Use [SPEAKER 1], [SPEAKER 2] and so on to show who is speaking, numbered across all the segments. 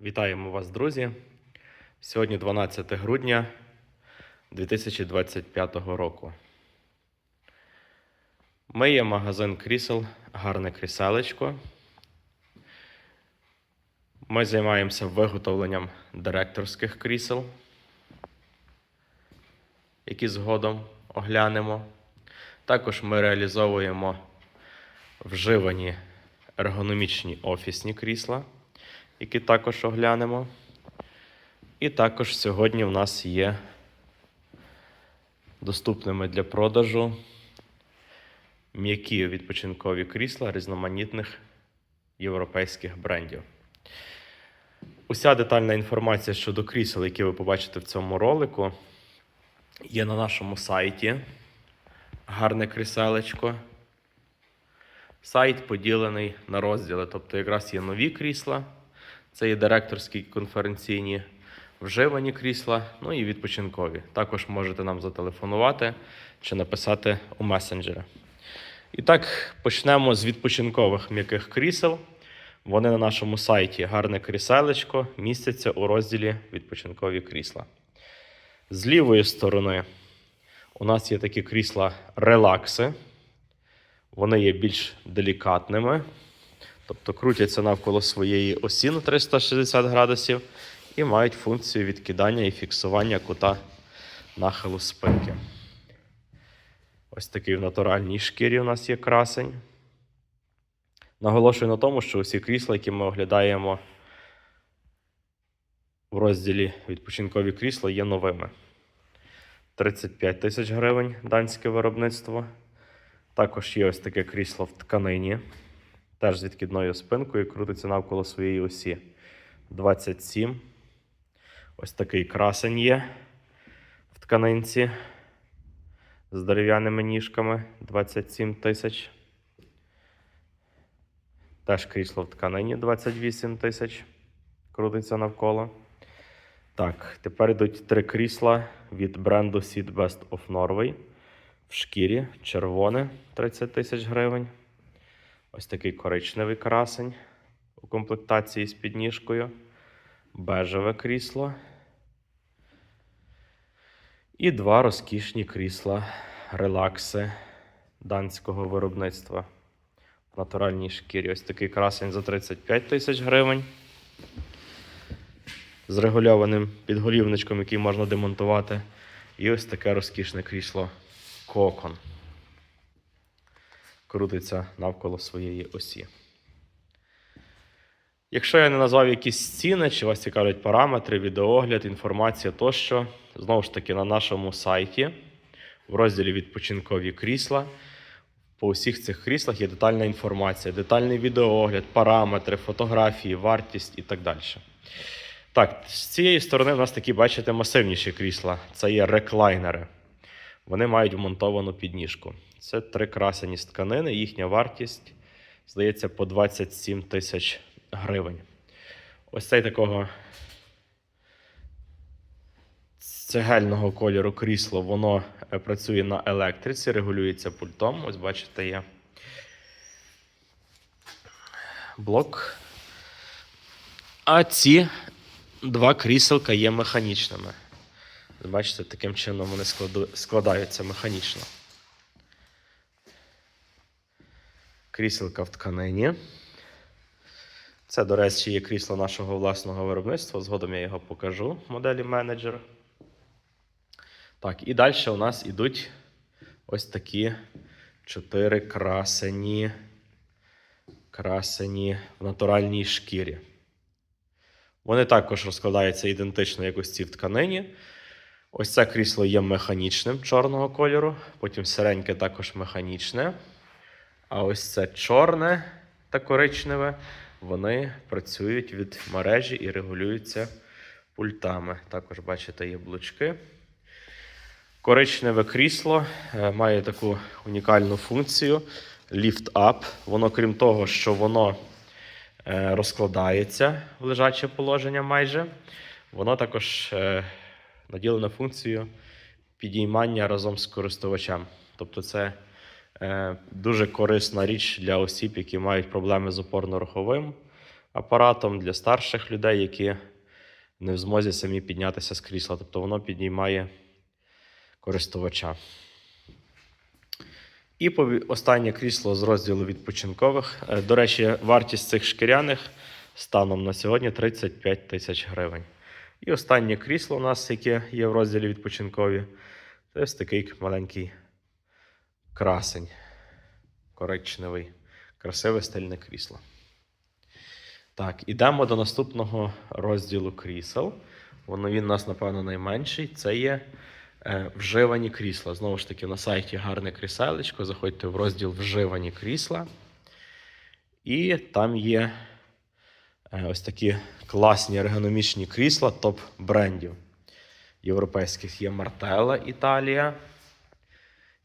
[SPEAKER 1] Вітаємо вас, друзі. Сьогодні 12 грудня 2025 року. Ми є магазин крісел Гарне кріселечко. Ми займаємося виготовленням директорських крісел, які згодом оглянемо. Також ми реалізовуємо вживані ергономічні офісні крісла які також оглянемо. І також сьогодні в нас є доступними для продажу м'які відпочинкові крісла різноманітних європейських брендів. Уся детальна інформація щодо крісел, які ви побачите в цьому ролику, є на нашому сайті. Гарне кріселечко. Сайт поділений на розділи, тобто якраз є нові крісла, це є директорські конференційні вживані крісла, ну і відпочинкові. Також можете нам зателефонувати чи написати у месенджери. І так, почнемо з відпочинкових м'яких крісел. Вони на нашому сайті гарне кріселечко містяться у розділі відпочинкові крісла. З лівої сторони у нас є такі крісла релакси. Вони є більш делікатними, тобто крутяться навколо своєї осі на 360 градусів і мають функцію відкидання і фіксування кута нахилу спинки. Ось такий в натуральній шкірі у нас є красень. Наголошую на тому, що усі крісла, які ми оглядаємо в розділі відпочинкові крісла, є новими. 35 тисяч гривень данське виробництво. Також є ось таке крісло в тканині, теж з відкидною спинкою, крутиться навколо своєї осі. 27. Ось такий красень є в тканинці з дерев'яними ніжками 27 тисяч. Теж крісло в тканині 28 тисяч. Крутиться навколо. Так, тепер йдуть три крісла від бренду Seat Best of Norway в шкірі, червоне 30 тисяч гривень. Ось такий коричневий красень у комплектації з підніжкою, бежеве крісло. І два розкішні крісла релакси данського виробництва в натуральній шкірі. Ось такий красень за 35 тисяч гривень. З регульованим підголівничком, який можна демонтувати. І ось таке розкішне крісло кокон. Крутиться навколо своєї осі. Якщо я не назвав якісь ціни, чи вас цікавлять параметри, відеоогляд, інформація тощо, знову ж таки, на нашому сайті, в розділі відпочинкові крісла. По усіх цих кріслах є детальна інформація, детальний відеоогляд, параметри, фотографії, вартість і так далі. Так, з цієї сторони у нас такі, бачите, масивніші крісла. Це є реклайнери. Вони мають вмонтовану підніжку. Це три красені з тканини, їхня вартість, здається, по 27 тисяч гривень. Ось цей такого цегельного кольору крісло, воно е, працює на електриці, регулюється пультом. Ось бачите, є блок. А ці два кріселка є механічними. Бачите, таким чином вони складаються механічно. Кріселка в тканині. Це, до речі, є крісло нашого власного виробництва. Згодом я його покажу в моделі менеджер. Так, і далі у нас ідуть ось такі чотири красені, красені в натуральній шкірі. Вони також розкладаються ідентично, як ось ці в тканині. Ось це крісло є механічним чорного кольору, потім сиреньке також механічне. А ось це чорне та коричневе, вони працюють від мережі і регулюються пультами. Також, бачите, є блочки. Коричневе крісло е, має таку унікальну функцію up. Воно, крім того, що воно е, розкладається в лежаче положення майже, воно також е, наділено функцією підіймання разом з користувачем. Тобто, це е, дуже корисна річ для осіб, які мають проблеми з опорно-руховим апаратом для старших людей, які не в змозі самі піднятися з крісла. Тобто воно піднімає користувача. І останнє крісло з розділу відпочинкових. Е, До речі, вартість цих шкіряних станом на сьогодні 35 тисяч гривень. І останнє крісло у нас, яке є в розділі відпочинкові, це ось такий маленький красень. Коричневий, красиве стильне крісло. Так, ідемо до наступного розділу крісел. Воно він у нас, напевно, найменший. Це є е, вживані крісла. Знову ж таки, на сайті гарне кріселечко. Заходьте в розділ вживані крісла. І там є ось такі класні ергономічні крісла топ-брендів європейських. Є Мартела Італія.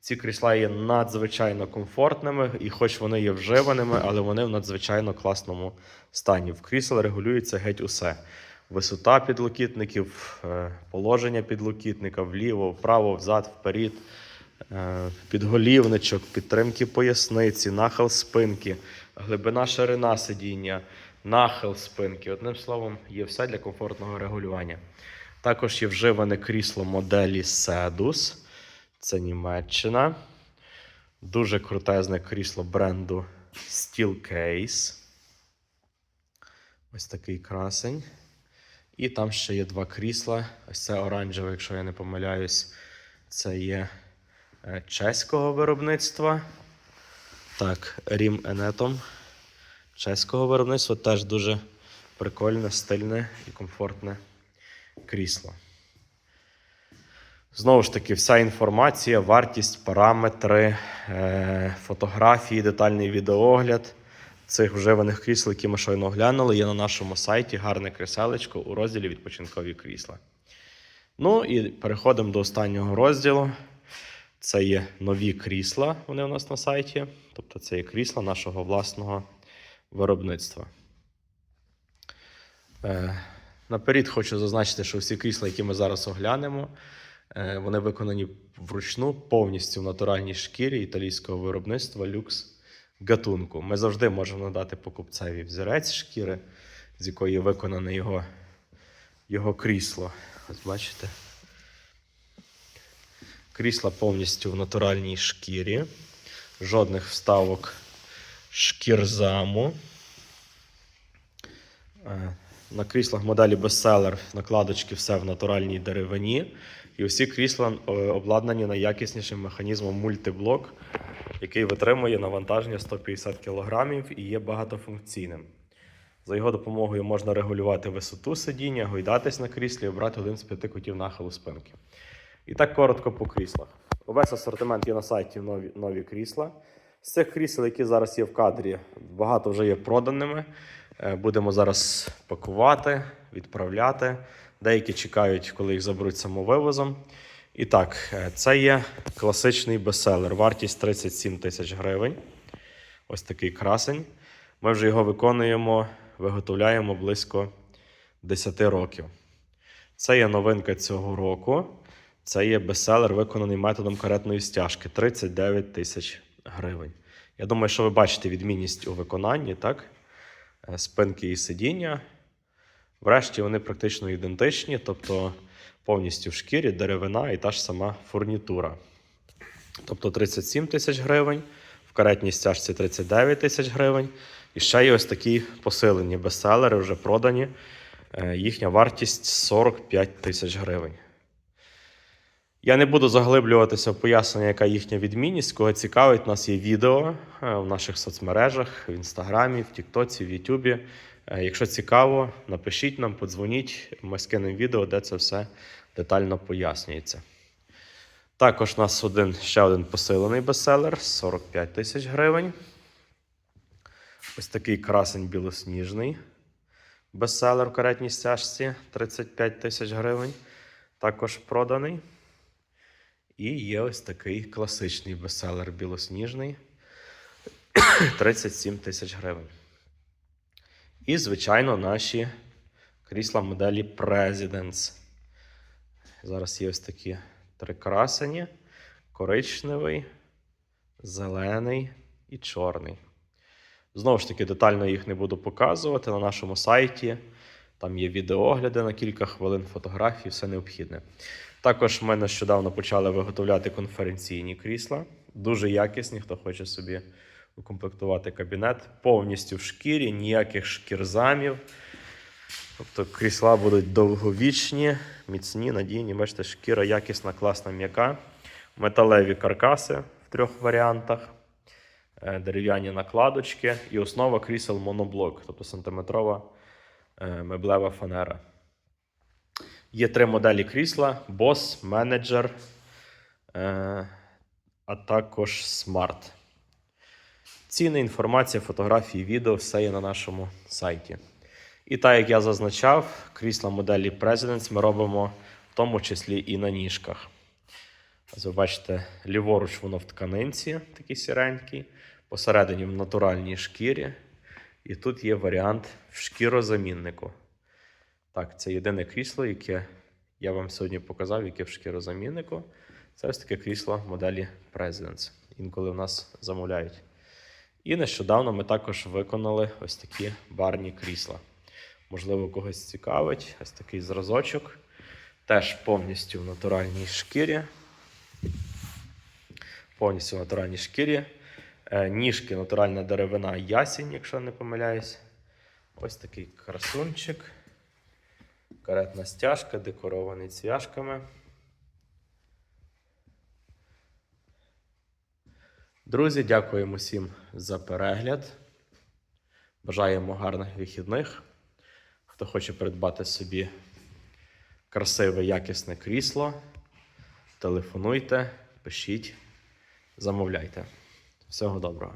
[SPEAKER 1] Ці крісла є надзвичайно комфортними, і хоч вони є вживаними, але вони в надзвичайно класному стані. В крісел регулюється геть усе. Висота підлокітників, е, положення підлокітника вліво, вправо, взад, вперед, е, підголівничок, підтримки поясниці, нахил спинки, глибина ширина сидіння, нахил спинки. Одним словом, є все для комфортного регулювання. Також є вживане крісло моделі Sedus. Це Німеччина. Дуже крутезне крісло бренду Steelcase. Ось такий красень. І там ще є два крісла. Ось це оранжеве, якщо я не помиляюсь, це є е, чеського виробництва. Так, Рім Енетом. Чеського виробництва теж дуже прикольне, стильне і комфортне крісло. Знову ж таки, вся інформація, вартість, параметри, е, фотографії, детальний відеоогляд цих вживаних крісел, які ми щойно оглянули, є на нашому сайті гарне кріселечко у розділі відпочинкові крісла. Ну і переходимо до останнього розділу. Це є нові крісла, вони у нас на сайті. Тобто це є крісла нашого власного виробництва. Е, наперед хочу зазначити, що всі крісла, які ми зараз оглянемо, е, вони виконані вручну повністю в натуральній шкірі італійського виробництва люкс гатунку. Ми завжди можемо надати покупцеві взірець шкіри, з якої виконане його, його крісло. Ось бачите. Крісла повністю в натуральній шкірі, жодних вставок шкірзаму. Е, На кріслах моделі Bestseller накладочки все в натуральній деревині. І усі крісла е, обладнані найякіснішим механізмом мультиблок, який витримує навантаження 150 кг і є багатофункційним. За його допомогою можна регулювати висоту сидіння, гойдатись на кріслі і обрати один з п'яти кутів нахилу спинки. І так коротко по кріслах. Увесь асортимент є на сайті нові, нові крісла. З цих крісел, які зараз є в кадрі, багато вже є проданими. Е, Будемо зараз пакувати, відправляти. Деякі чекають, коли їх заберуть самовивозом. І так, е, це є класичний бестселер. Вартість 37 тисяч гривень. Ось такий красень. Ми вже його виконуємо, виготовляємо близько 10 років. Це є новинка цього року. Це є бестселер, виконаний методом каретної стяжки 39 тисяч гривень. Я думаю, що ви бачите відмінність у виконанні, так? Е, Спинки і сидіння. Врешті вони практично ідентичні, тобто повністю в шкірі, деревина і та ж сама фурнітура. Тобто 37 тисяч гривень, в каретній стяжці 39 тисяч гривень. І ще є ось такі посилені бестселери, вже продані. Е, Їхня вартість 45 тисяч гривень. Я не буду заглиблюватися в пояснення, яка їхня відмінність. Кого цікавить, у нас є відео е, в наших соцмережах, в інстаграмі, в Тіктоці, в Ютубі. Е, Якщо цікаво, напишіть нам, подзвоніть, ми скинемо відео, де це все детально пояснюється. Також у нас один, ще один посилений бестселер 45 тисяч гривень. Ось такий красень білосніжний. Бестселер в каретній стяжці 35 тисяч гривень. Також проданий. І є ось такий класичний бестселер білосніжний 37 тисяч гривень. І, звичайно, наші крісла моделі Presidents. Зараз є ось такі три красені: коричневий, зелений і чорний. Знову ж таки, детально їх не буду показувати на нашому сайті. Там є відеоогляди на кілька хвилин, фотографії, все необхідне. Також ми нещодавно почали виготовляти конференційні крісла. Дуже якісні, хто хоче собі укомплектувати кабінет. Повністю в шкірі, ніяких шкірзамів. Тобто крісла будуть довговічні, міцні, надійні. Бачите, шкіра якісна, класна, м'яка. Металеві каркаси в трьох варіантах, е, дерев'яні накладочки і основа крісел моноблок, тобто сантиметрова е, меблева фанера. Є три моделі крісла: Boss, Manager, е, а також Smart. Ціни, інформація, фотографії, відео все є на нашому сайті. І так, як я зазначав, крісла моделі Presidents ми робимо в тому числі і на ніжках. Ось ви бачите, ліворуч воно в тканинці, такий сіренький, посередині в натуральній шкірі. І тут є варіант в шкірозаміннику. Так, це єдине крісло, яке я вам сьогодні показав, яке в шкірозаміннику. Це ось таке крісло моделі Presidents. Інколи в нас замовляють. І нещодавно ми також виконали ось такі барні крісла. Можливо, когось цікавить. Ось такий зразочок. Теж повністю в натуральній шкірі. Повністю в натуральній шкірі. Е, Ніжки натуральна деревина ясінь, якщо не помиляюсь. Ось такий красунчик. Каретна стяжка, декорований цвяшками. Друзі, дякуємо всім за перегляд. Бажаємо гарних вихідних. Хто хоче придбати собі красиве, якісне крісло, телефонуйте, пишіть, замовляйте. Всього доброго.